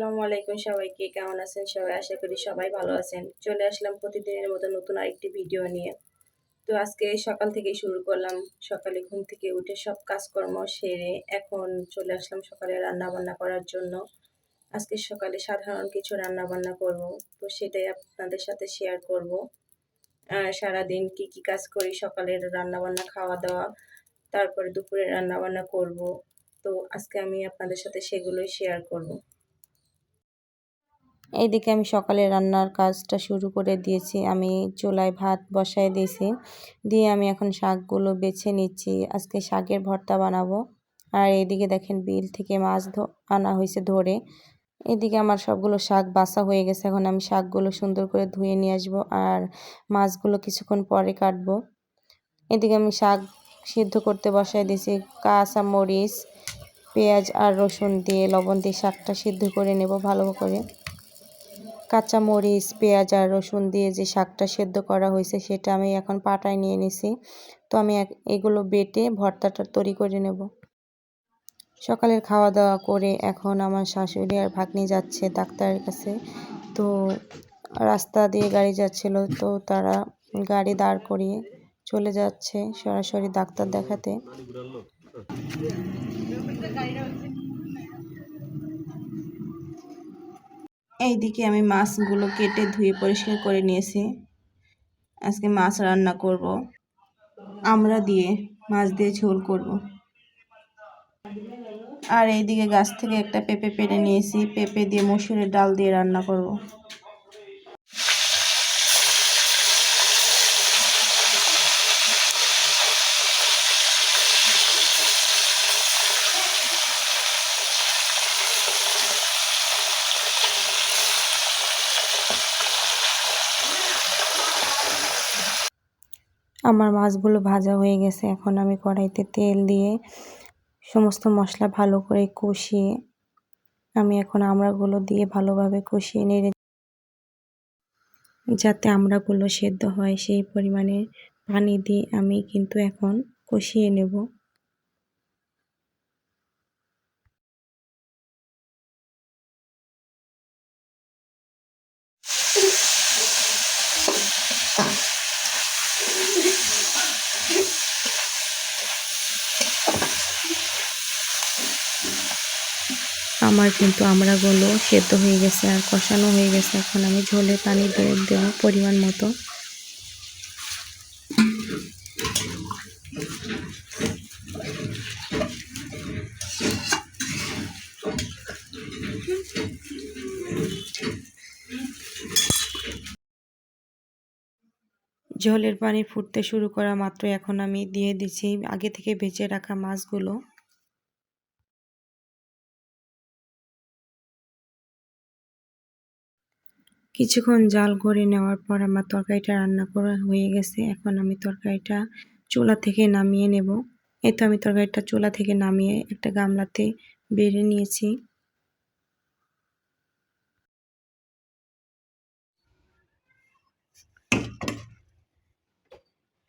আলাইকুম সবাইকে। কেমন আছেন সবাই? আশা করি সবাই ভালো আছেন। চলে আসলাম প্রতিদিনের মতো নতুন আরেকটি ভিডিও নিয়ে। তো আজকে সকাল থেকেই শুরু করলাম। সকালে ঘুম থেকে উঠে সব কাজকর্ম সেরে এখন চলে আসলাম সকালে রান্না বান্না করার জন্য। আজকে সকালে সাধারণ কিছু রান্না বান্না করব। তো সেটাই আপনাদের সাথে শেয়ার করব। সারাদিন কি কি কাজ করি? সকালের রান্না বান্না খাওয়া দাওয়া তারপরে দুপুরে রান্না বান্না করব। তো আজকে আমি আপনাদের সাথে সেগুলোই শেয়ার করব। এইদিকে আমি সকালে রান্নার কাজটা শুরু করে দিয়েছি। আমি চুলায় ভাত বসায় দিয়েছি। দিয়ে আমি এখন শাকগুলো বেছে নিচ্ছি। আজকে শাকের ভর্তা বানাবো। আর এইদিকে দেখেন বিল থেকে মাছ আনা হয়েছে ধরে। এদিকে আমার সবগুলো শাক বাসা হয়ে গেছে। এখন আমি শাকগুলো সুন্দর করে ধুয়ে নিয়ে আসব আর মাছগুলো কিছুক্ষণ পরে কাটবো। এদিকে আমি শাক সিদ্ধ করতে বসাই দিয়েছি। কাঁচা মরিচ, পেঁয়াজ আর রসুন দিয়ে লবণ দিয়ে শাকটা সিদ্ধ করে নেব ভালো করে। কাঁচা মরিচ পেঁয়াজ আর রসুন দিয়ে যে শাকটা সেদ্ধ করা হয়েছে সেটা আমি এখন পাটায় নিয়ে নিছি। তো আমি এগুলো বেটে ভর্তাটা তৈরি করে নেব। সকালের খাওয়া দাওয়া করে এখন আমার শাশুড়ি আর ভাগ্নি যাচ্ছে ডাক্তারের কাছে। তো রাস্তা দিয়ে গাড়ি যাচ্ছিল, তো তারা গাড়ি দাঁড় করিয়ে চলে যাচ্ছে সরাসরি ডাক্তার দেখাতে। এইদিকে আমি মাছগুলো কেটে ধুয়ে পরিষ্কার করে নিয়েছি। আজকে মাছ রান্না করব। আমরা দিয়ে মাছ দিয়ে ঝোল করব। আর এইদিকে গাছ থেকে একটা পেঁপে পেড়ে নিয়েছি। পেঁপে দিয়ে মসুরের ডাল দিয়ে রান্না করব। আমার মাছগুলো ভাজা হয়ে গেছে। এখন আমি কড়াইতে তেল দিয়ে সমস্ত মশলা ভালো করে কষিয়ে আমি এখন আমড়াগুলো দিয়ে ভালোভাবে কষিয়ে নেড়ে যাতে আমড়াগুলো সেদ্ধ হয়, সেই পরিমাণে পানি দিয়ে আমি কিন্তু এখন কষিয়ে নেব। আমার কিন্তু আমড়াগুলো সেদ্ধ হয়ে গেছে আর কষানো হয়ে গেছে। এখন আমি ঝোলে পানি দিয়ে দেবো পরিমাণ মতো। ঝোলের পানি ফুটতে শুরু করা মাত্র এখন আমি দিয়ে দিচ্ছি। আগে থেকে বেঁচে রাখা মাছগুলো। কিছুক্ষণ জাল করে নেওয়ার পর আমার তরকারিটা রান্না করা হয়ে গেছে। এখন আমি তরকারিটা চুলা থেকে নামিয়ে নেব। এই তো আমি তরকারিটা চুলা থেকে নামিয়ে একটা গামলাতে বেড়ে নিয়েছি।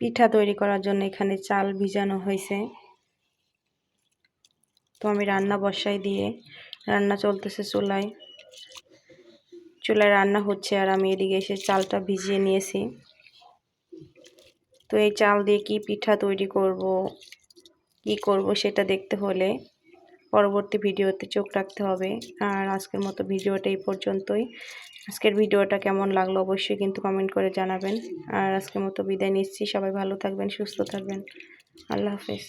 পিঠা তৈরি করার জন্য এখানে চাল ভিজানো হয়েছে। তো আমি রান্না বসাই দিয়ে, রান্না চলতেছে চুলায়। চুলায় রান্না হচ্ছে আর আমি এদিকে এসে চালটা ভিজিয়ে নিয়েছি। তো এই চাল দিয়ে কি পিঠা তৈরি করব, কি করব সেটা দেখতে হলে পরবর্তী ভিডিওতে চোখ রাখতে হবে। আর আজকের মতো ভিডিওটা এই পর্যন্তই। আজকের ভিডিওটা কেমন লাগল অবশ্যই কিন্তু কমেন্ট করে জানাবেন। আর আজকের মতো বিদায় নিচ্ছি। সবাই ভালো থাকবেন, সুস্থ থাকবেন। আল্লাহ হাফেজ।